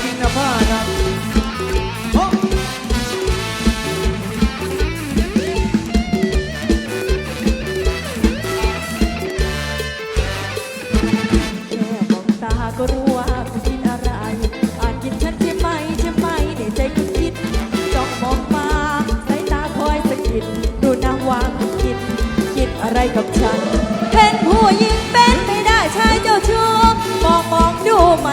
กินผ้านัก็รู้ว่าคุณกินอะไร อาจกินฉัใช่ไหมใช่ไหมในใจคิดจ้องมองมาสายตาคอยสะกิดดูนะว่าคุคิด คิดอะไรกับฉัน เป็นผู้หญิงเป็นไม่ได้ชายเจ้าชู้มองมองดูไหม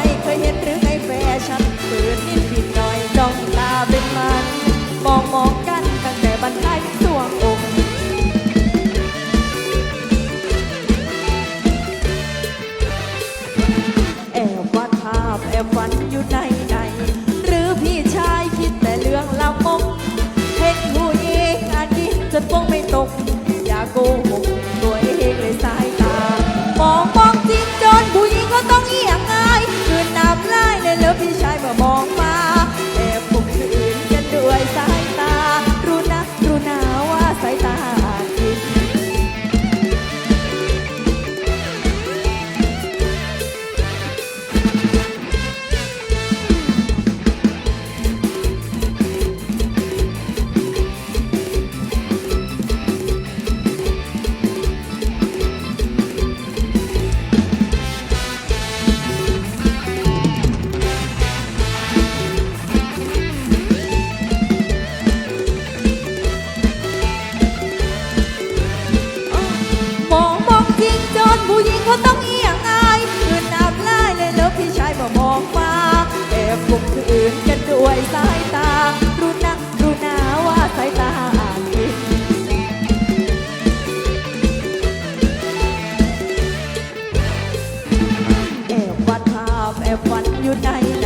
ู่ในไห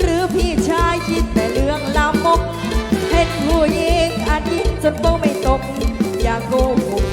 หรือพี่ชายคิดแต่เรื่องลามก เห็นผู้หญิงอันยิ่จนโป้ไม่ตก อยากโกหก